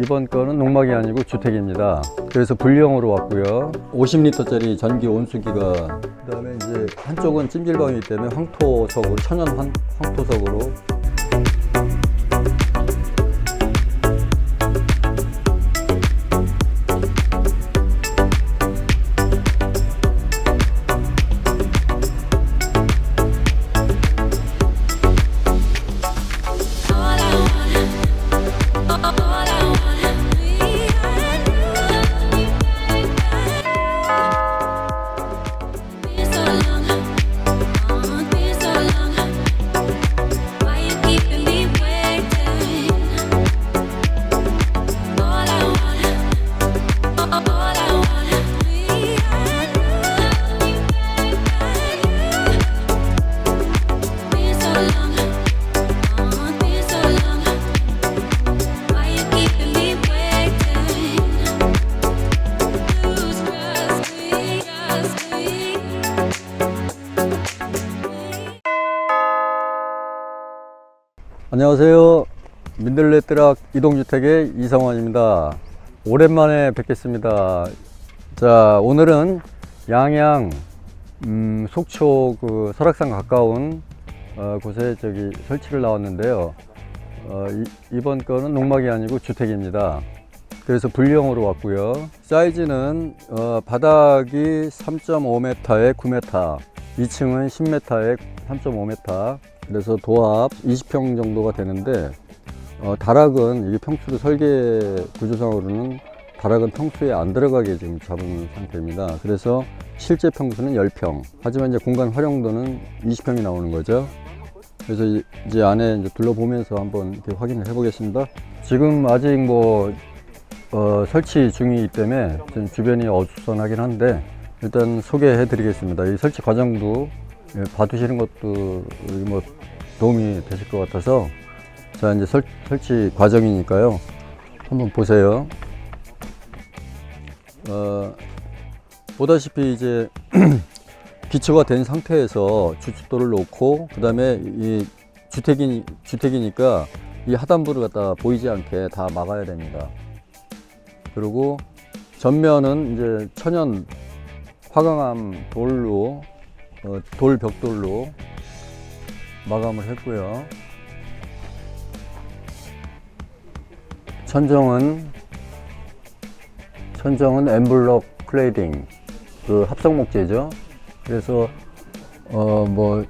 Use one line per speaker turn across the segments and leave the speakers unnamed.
이번 거는 농막이 아니고 주택입니다. 그래서 분리형으로 왔고요. 50리터짜리 전기 온수기가 그다음에 이제 한쪽은 찜질방이기 때문에 황토석으로 천연 황, 황토석으로 안녕하세요. 민들레 뜨락 이동주택의 이성원입니다. 오랜만에 뵙겠습니다. 자, 오늘은 양양, 음, 속초 그 설악산 가까운 어, 곳에 저기 설치를 나왔는데요. 어, 이, 번 거는 농막이 아니고 주택입니다. 그래서 분리형으로 왔고요. 사이즈는 어, 바닥이 3.5m에 9m, 2층은 10m에 3.5m. 그래서 도합 20평 정도가 되는데 어, 다락은 이게 평수로 설계 구조상으로는 다락은 평수에 안 들어가게 지금 잡은 상태입니다. 그래서 실제 평수는 10평. 하지만 이제 공간 활용도는 20평이 나오는 거죠. 그래서 이- 이제 안에 이제 둘러보면서 한번 이렇게 확인을 해보겠습니다. 지금 아직 뭐 어, 설치 중이기 때문에 좀 주변이 어수선하긴 한데 일단 소개해 드리겠습니다. 이 설치 과정도 예, 봐두시는 것도 뭐 도움이 되실 것 같아서 자 이제 설, 설치 과정이니까요. 한번 보세요. 어, 보다시피 이제 기초가 된 상태에서 주춧돌을 놓고 그 다음에 이 주택이 주택이니까 이 하단부를 갖다 보이지 않게 다 막아야 됩니다. 그리고 전면은 이제 천연 화강암 돌로 어, 돌 벽돌로 마감을 했고요. 천정은 천정은 엠블럭 클레이딩 그 합성 목재죠. 그래서 어 뭐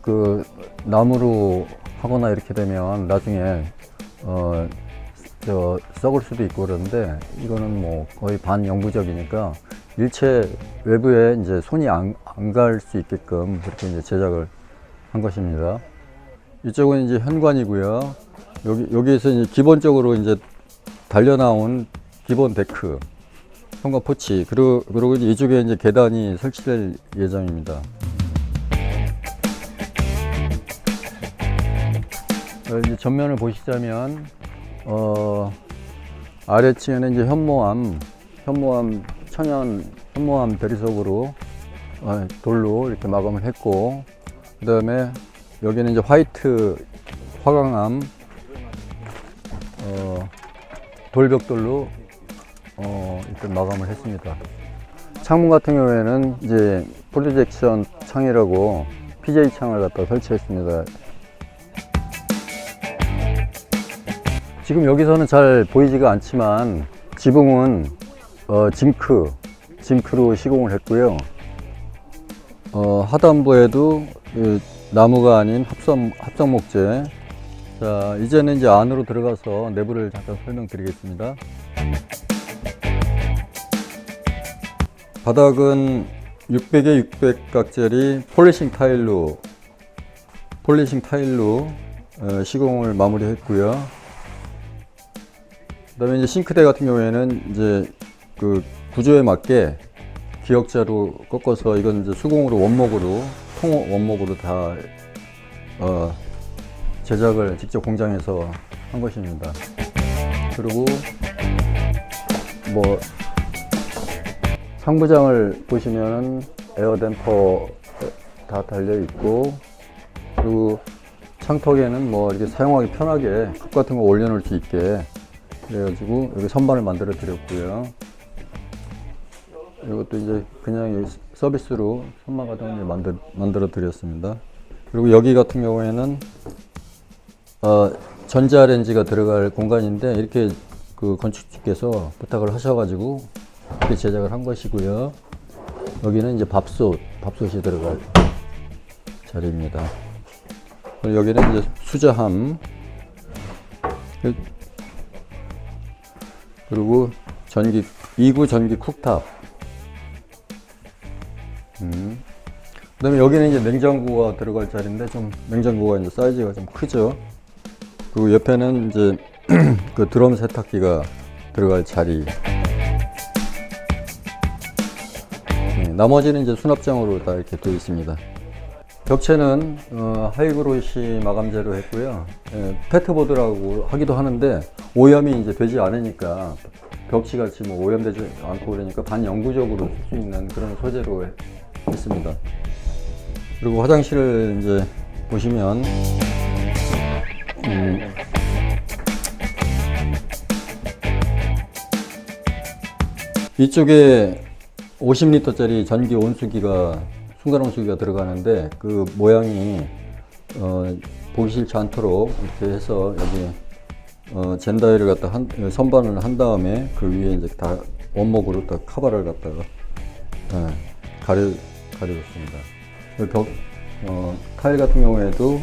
그 나무로 하거나 이렇게 되면 나중에 어 저 썩을 수도 있고 그러는데 이거는 뭐 거의 반영구적이니까 일체 외부에 이제 손이 안 갈 수 있게끔 그렇게 이제 제작을 한 것입니다. 이쪽은 이제 현관이고요. 여기 여기에서 이제 기본적으로 이제 달려 나온 기본 데크, 현관 포치 그리고 그리고 이제 이쪽에 이제 계단이 설치될 예정입니다. 어, 이제 전면을 보시자면 어, 아래층에는 이제 현모암, 현모암 천연 현모암 대리석으로 어, 돌로 이렇게 마감을 했고 그 다음에 여기는 이제 화이트 화강암 어, 돌벽돌로 어, 이렇게 마감을 했습니다. 창문 같은 경우에는 이제 프로젝션 창이라고 PJ 창을 갖다 설치했습니다. 지금 여기서는 잘 보이지가 않지만 지붕은 어, 징크, 징크로 시공을 했고요. 어, 하단부에도 이 나무가 아닌 합성, 합성 목재. 자, 이제는 이제 안으로 들어가서 내부를 잠깐 설명드리겠습니다. 바닥은 600에 600 각짜리 폴리싱 타일로, 폴리싱 타일로 어, 시공을 마무리했고요. 그다음에 이제 싱크대 같은 경우에는 이제 그 구조에 맞게 기역자로 꺾어서 이건 이제 수공으로 원목으로 통 원목으로 다 어, 제작을 직접 공장에서 한 것입니다. 그리고 뭐 상부장을 보시면은 에어댐퍼 다 달려 있고 그리고 창턱에는 뭐 이렇게 사용하기 편하게 컵 같은 거 올려놓을 수 있게 그래가지고 여기 선반을 만들어 드렸고요. 이것도 이제 그냥 이 서비스로 거 이제 만들, 만들어 드렸습니다. 그리고 여기 같은 경우에는 어, 전자레인지가 들어갈 공간인데 이렇게 그 건축주께서 부탁을 하셔가지고 이렇게 제작을 한 것이고요. 여기는 이제 밥솥, 밥솥이 들어갈 자리입니다. 그리고 여기는 이제 수자함, 그- 그리고 전기 2구 전기 쿡탑. 음. 그다음에 여기는 이제 냉장고가 들어갈 자리인데 좀 냉장고가 이제 사이즈가 좀 크죠. 그리고 옆에는 이제 그 드럼 세탁기가 들어갈 자리. 네, 나머지는 이제 수납장으로 다 이렇게 되어 있습니다. 벽체는 어, 하이그로시 마감재로 했고요. 예, 페트보드라고 하기도 하는데 오염이 이제 되지 않으니까 벽지 같이 뭐 오염되지 않고 그러니까 반영구적으로 쓸 수 있는 그런 소재로 해- 했습니다. 그리고 화장실을 이제 보시면 음, 이쪽에 50리터짜리 전기 온수기가 순간 온수기가 들어가는데 그 모양이 어, 보기 싫지 않도록 이렇게 해서 여기 어, 젠다이를 갖다 한, 선반을 한 다음에 그 위에 이제 다 원목으로 딱 카바를 갖다가 예, 가려 가려줬습니다. 그벽 어, 타일 같은 경우에도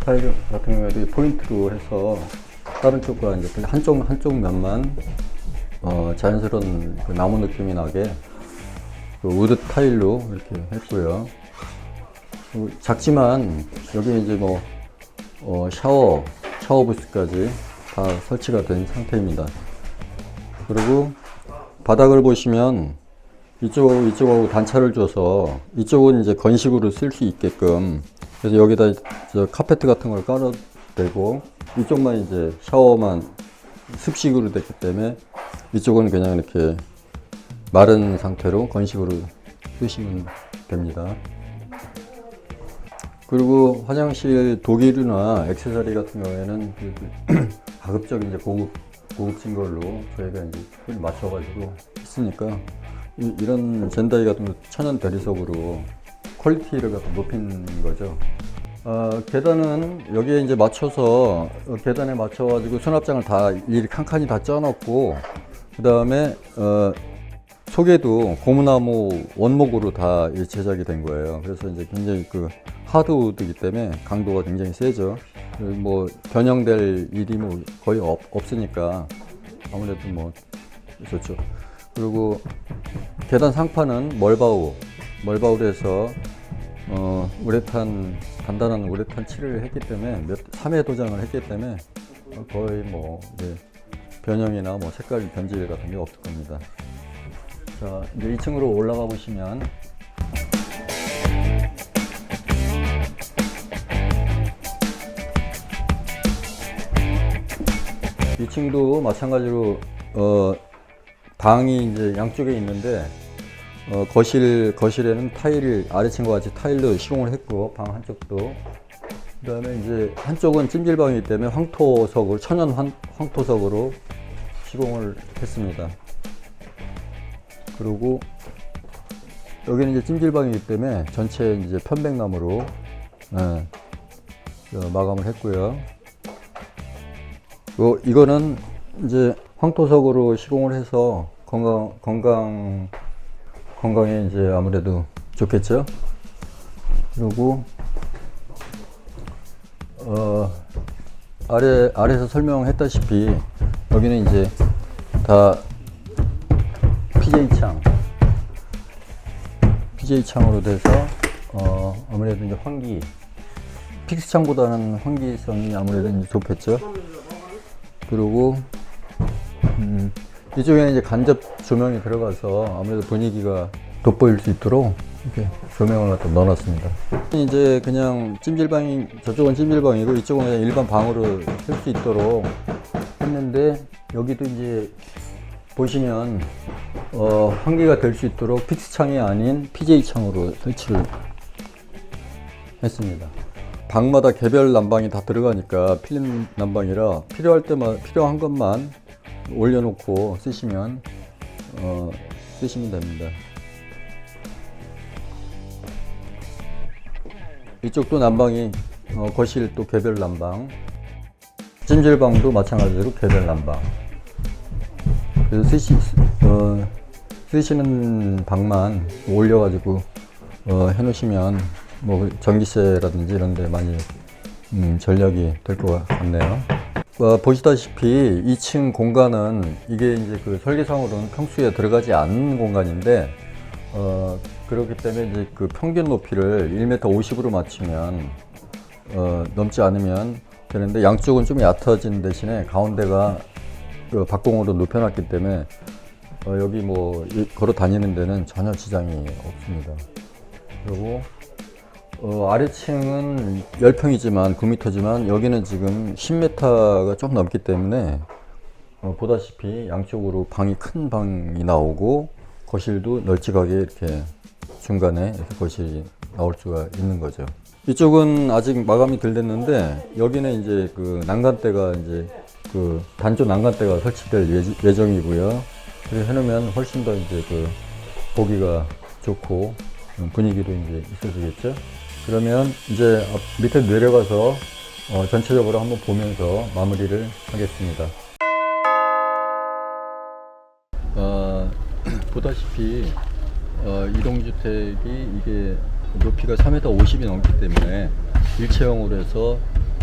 타일 같은 경우에도 이 포인트로 해서 다른 쪽과 이제 그냥 한쪽 한쪽 면만 어, 자연스러운 그 나무 느낌이 나게 그 우드 타일로 이렇게 했고요. 그리고 작지만 여기 이제 뭐 어, 샤워 샤워 부스까지 다 설치가 된 상태입니다. 그리고 바닥을 보시면 이쪽 이쪽하고 단차를 줘서 이쪽은 이제 건식으로 쓸 수 있게끔 그래서 여기다 저 카페트 같은 걸 깔아대고 이쪽만 이제 샤워만 습식으로 됐기 때문에 이쪽은 그냥 이렇게 마른 상태로 건식으로 쓰시면 됩니다. 그리고 화장실 독일이나 액세서리 같은 경우에는 그 가급적 이제 고급 고급진 걸로 저희가 이제 맞춰가지고 했으니까 이, 런 젠다이 같은 거 천연 대리석으로 퀄리티를 갖다 높인 거죠. 어, 계단은 여기에 이제 맞춰서 어, 계단에 맞춰가지고 수납장을 다 일일이 칸칸이 다 쪄놓고 그 다음에 어, 속에도 고무나무 원목으로 다이 제작이 된 거예요. 그래서 이제 굉장히 그 하드우드이기 때문에 강도가 굉장히 세죠. 뭐 변형될 일이 뭐 거의 없, 없으니까 아무래도 뭐 좋죠. 그리고 계단 상판은 멀바우, 멀바우에서 어, 우레탄 단단한 우레탄 칠을 했기 때문에 몇 3회 도장을 했기 때문에 거의 뭐 변형이나 뭐 색깔 변질 같은 게 없을 겁니다. 자, 이제 2층으로 올라가 보시면 이층도 마찬가지로 어, 방이 이제 양쪽에 있는데 어, 거실 거실에는 타일을 아래층과 같이 타일로 시공을 했고 방 한쪽도 그다음에 이제 한쪽은 찜질방이기 때문에 황토석으로 천연 황, 황토석으로 시공을 했습니다. 그리고 여기는 이제 찜질방이기 때문에 전체 이제 편백나무로 예, 어, 마감을 했고요. 요, 이거는 이제 황토석으로 시공을 해서 건강 건강 건강에 이제 아무래도 좋겠죠. 그리고 어 아래 아래에서 설명했다시피 여기는 이제 다 PJ 창 PJ 창으로 돼서 어 아무래도 이제 환기 픽스 창보다는 환기성이 아무래도 이제 좋겠죠. 그리고 음, 이쪽에는 이제 간접 조명이 들어가서 아무래도 분위기가 돋보일 수 있도록 이렇게 조명을 갖다 넣어놨습니다. 이제 그냥 찜질방이 저쪽은 찜질방이고 이쪽은 그냥 일반 방으로 쓸 수 있도록 했는데 여기도 이제 보시면 어, 환기가 될 수 있도록 픽스 창이 아닌 PJ 창으로 설치를 했습니다. 방마다 개별 난방이 다 들어가니까 필름 난방이라 필요할 때만 필요한 것만 올려놓고 쓰시면 어, 쓰시면 됩니다. 이쪽도 난방이 어, 거실 또 개별 난방, 찜질방도 마찬가지로 개별 난방. 그래서 쓰시 어, 쓰시는 방만 올려가지고 어, 해놓으시면 뭐 전기세라든지 이런 데 많이 음, 전략이 될 것 같네요. 어, 보시다시피 2층 공간은 이게 이제 그 설계상으로는 평수에 들어가지 않는 공간인데 어, 그렇기 때문에 이제 그 평균 높이를 1m 50으로 맞추면 어, 넘지 않으면 되는데 양쪽은 좀 얕아진 대신에 가운데가 그 박공으로 눕혀놨기 때문에 어, 여기 뭐 이- 걸어 다니는 데는 전혀 지장이 없습니다. 그리고 어, 아래층은 10평이지만 9m지만 여기는 지금 10m가 좀 넘기 때문에 어, 보다시피 양쪽으로 방이 큰 방이 나오고 거실도 널찍하게 이렇게 중간에 이렇게 거실이 나올 수가 있는 거죠. 이쪽은 아직 마감이 덜 됐는데 여기는 이제 그 난간대가 이제 그 단조 난간대가 설치될 예정이고요. 그렇게 해놓으면 훨씬 더 이제 그 보기가 좋고 음, 분위기도 이제 있어지겠죠. 그러면 이제 앞- 밑에 내려가서 어, 전체적으로 한번 보면서 마무리를 하겠습니다. 어, 보다시피 어, 이동주택이 이게 높이가 3m 50이 넘기 때문에 일체형으로 해서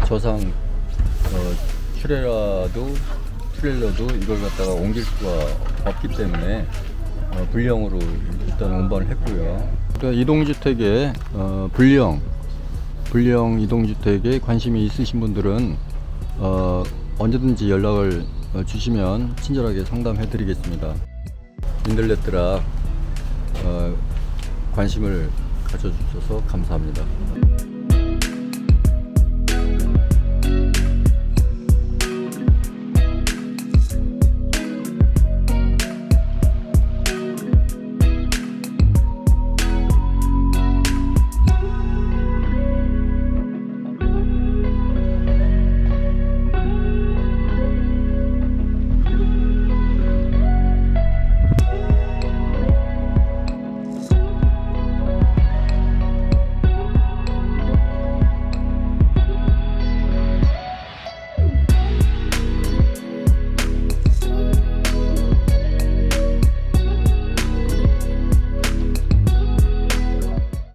저상 어, 트레라도 트레일러도 이걸 갖다가 옮길 수가 없기 때문에 어, 불량으로 일단 운반을 했고요. 또 이동주택의 어, 불량 불량 이동주택에 관심이 있으신 분들은 어, 언제든지 연락을 어, 주시면 친절하게 상담해 드리겠습니다. 인들레트락 어, 관심을 가져주셔서 감사합니다.